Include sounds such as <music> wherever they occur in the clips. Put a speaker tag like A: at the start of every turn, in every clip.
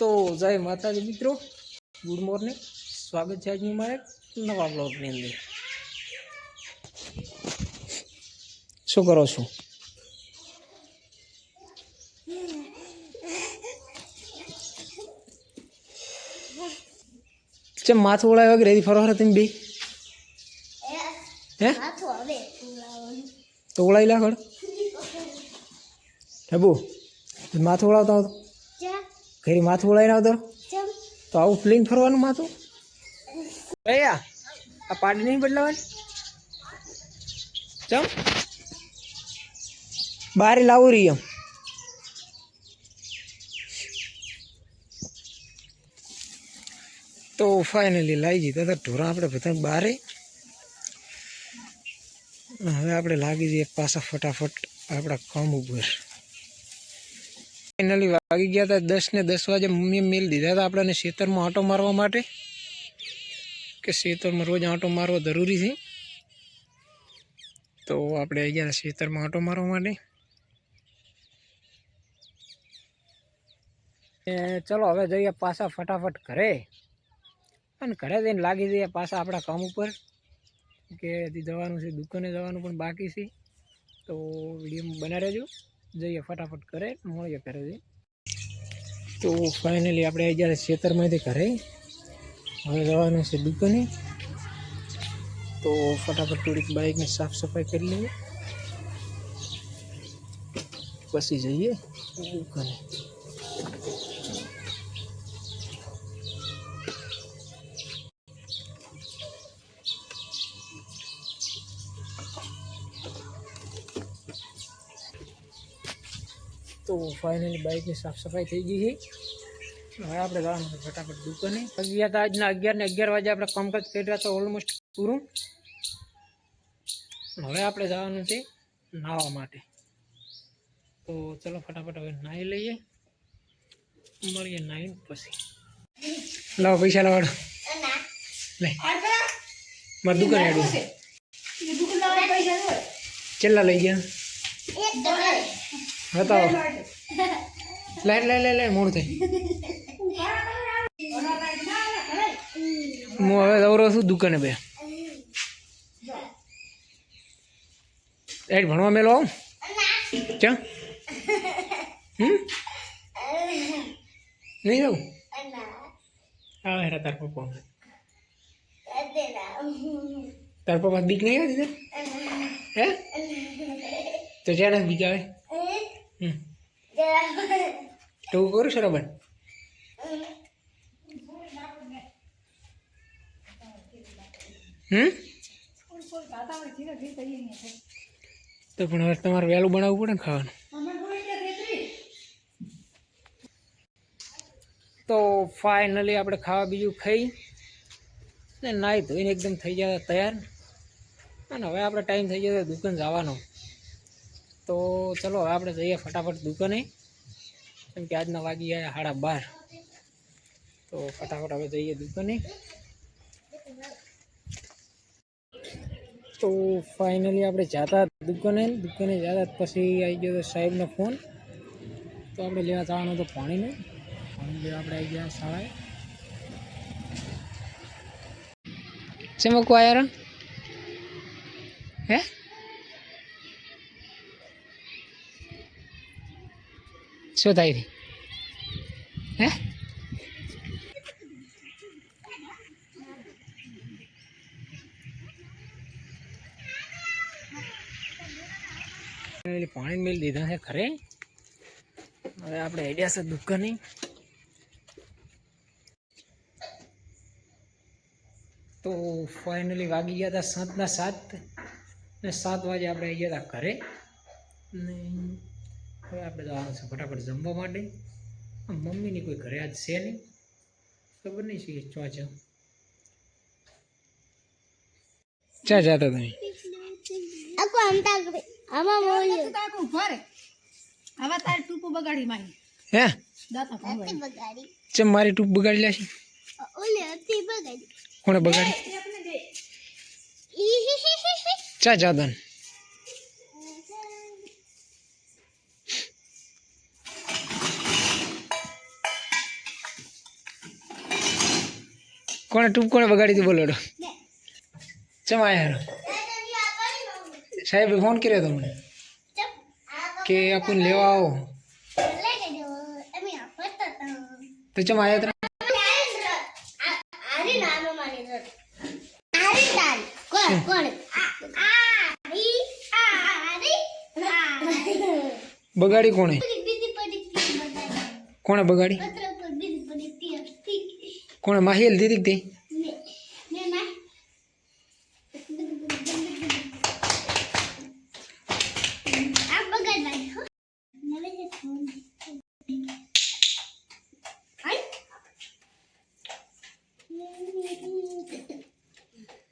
A: તો જય માતાજી મિત્રો. ગુડ મોર્નિંગ સ્વાગત છે આજની મારે નવા બ્લોગની અંદર. શું કરો છો? ચેમ માથું ઓળાય કે રેડી ફરવા તમે બે? હે? તો ઓળાઈ લાગડ હેબુ માથું ઓળાવતા હતો ઘરે માથું ઓળાઈને આવતો? તો આવું ફ્લિંગ ફરવાનું માથું? ભૈયા આ પાડી નહીં બદલાવાની ચમ. બારે લાવું રહી એમ. તો ફાઇનલી લાવી જઈએ. તો ઢોરા આપણે બધા બારે. હવે આપણે લાગી જઈએ પાછા ફટાફટ આપણા કામ ઉપર. ફાઇનલી વાગી ગયા હતા દસ ને દસ વાગે મમ્મીએ મેલ દીધા હતા આપણને ખેતરમાં આંટો મારવા માટે, કે ખેતરમાં રોજ આંટો મારવો જરૂરી છે. તો આપણે આવી ગયા ખેતરમાં આંટો મારવા માટે. ચલો હવે જઈએ પાછા ફટાફટ ઘરે. અને ઘરે જઈને લાગી જઈએ પાછા આપણા કામ ઉપર, કે હજી જવાનું છે, દુકાને જવાનું પણ બાકી છે. તો વીડિયો બનાવી રહેજો. જઈએ ફટાફટ ઘરે, મળીએ ઘરે જઈ તો ફાઇનલી આપણે આવી ગયા ખેતરમાંથી ઘરે હવે જવાનું છે દુકાને. તો ફટાફટ થોડીક બાઇકની સાફ સફાઈ કરી લઈએ. પછી જઈએ દુકાને. તો ફાઇનલી બાઇકની સાફ સફાઈ થઈ ગઈ છે. હવે આપણે જવાનું છે ફટાફટ દુકાને. અગિયાર આજના અગિયાર ને અગિયાર વાગે આપણે કામકાજ કરી રહ્યા તો ઓલમોસ્ટ પૂરું. હવે આપણે જવાનું છે નાહવા માટે. તો ચલો ફટાફટ હવે નાહી લઈએ. મળીએ નાહીને પછી. લાવો પૈસા લાવાડો લે મારે દુકાને આડું કેટલા લઈ ગયા. બતાવો. લાઈટ લઈ લઈ લઈ મૂળ થઈ. હું હવે દવરો છું દુકાને બે. એટ ભણવા મેલો આવું? ક્યાં હમ? નહીં જાઉં આવે હેરા તાર પપ્પા તાર પપ્પા બીક નહીં આવતી? હે? તો જ્યાં બીક આવે. <laughs> તો કરું શરાબન હમ? તો પણ હવે તમારે વહેલું બનાવવું પડે ને ખાવાનું. તો ફાઇનલી આપણે ખાવા બીજું ખાઈ ને નાહી ધોઈને એકદમ થઈ ગયા તૈયાર. અને હવે આપણે ટાઈમ થઈ ગયો છે દુકાન જવાનો. તો ચલો હવે આપણે જઈએ ફટાફટ દુકાને. કેમ કે આજના વાગી ગયા સાડા બાર. તો ફટાફટ હવે જઈએ દુકાને. તો ફાઇનલી આપણે જતા દુકાને. દુકાને જતા પછી આવી ગયો તો સાહેબનો ફોન તો આપણે લેવા જવાનું તો પાણીને. પાણી લેવા આપણે આવી ગયા શાળાએ. ચમકવા આવ્યા હે? શું થાય છે હે પાણી મેલ દીધા છે ખરે? હવે આપણે આઈડિયા છે દુકાને તો ફાઇનલી વાગી ગયા હતા સાતના સાત ને સાત વાગે આપણે આવી ગયા હતા ઘરે. ને હવે આપણે જવાનું છે ફટાફટ જમવા માટે. મમ્મીની કોઈ ઘરે આજ છે નહીં. ખબર નહીં છે ચો ચો ચા જતા તમે.
B: aku antar ama mau
C: હવે તાર ટૂંકું બગાડી મારી.
A: હે?
C: દાતા
B: hati બગાડી.
A: ચમ મારી ટૂપ બગાડી લેશે?
B: ઓલે hati બગાડી.
A: કોણે બગાડી? ચા જાદન કોણે ટૂંક કોણે બગાડી હતી બોલો ચમ યાર સાહેબે ફોન કર્યો તમને? મને કે આપણને લેવા આવો. તો. ચમ આવ્યા હતા બગાડી કોણે? કોણે બગાડી
B: પત્ર ઉપર બીજી પડી તી
A: કોણે માહિલ દીધી કે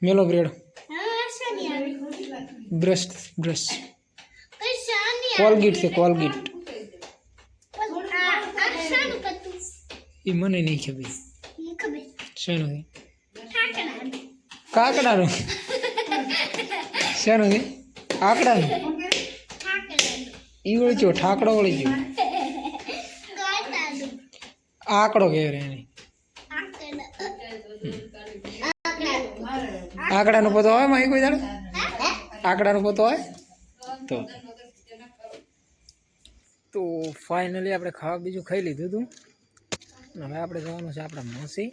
A: મેલો bread brush brush.
B: Colgate
A: Colgate. છે કોલગીટ એ મને નહીં ખબર.
B: મને ખબર
A: શેનું છે
B: ઠાકરાનું
A: કાકડાનું શેનું છે આકડાનું
B: ઠાકરાનું
A: ઈ વળી ગયો ઠાકડો વળી ગયો
B: ગાતાનું
A: આકડો કહેવાય એને આકડાનો પોતો હોય માહી કોઈ દાડો આકડાનો પોતો હોય તો તો ફાઇનલી આપણે ખાવા બીજું ખાઈ લીધું હતું હવે આપણે જવાનું છે આપણા મોસી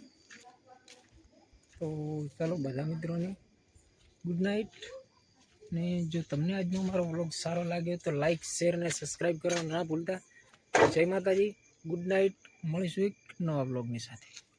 A: તો ચાલો બધા મિત્રોને ગુડ નાઇટ ને જો તમને આજનો મારો વ્લોગ સારો લાગ્યો તો લાઇક શેર અને સબસ્ક્રાઈબ કરવાનું ના ભૂલતા. જય માતાજી ગુડ નાઇટ મળીશું એક નવા વ્લોગની સાથે.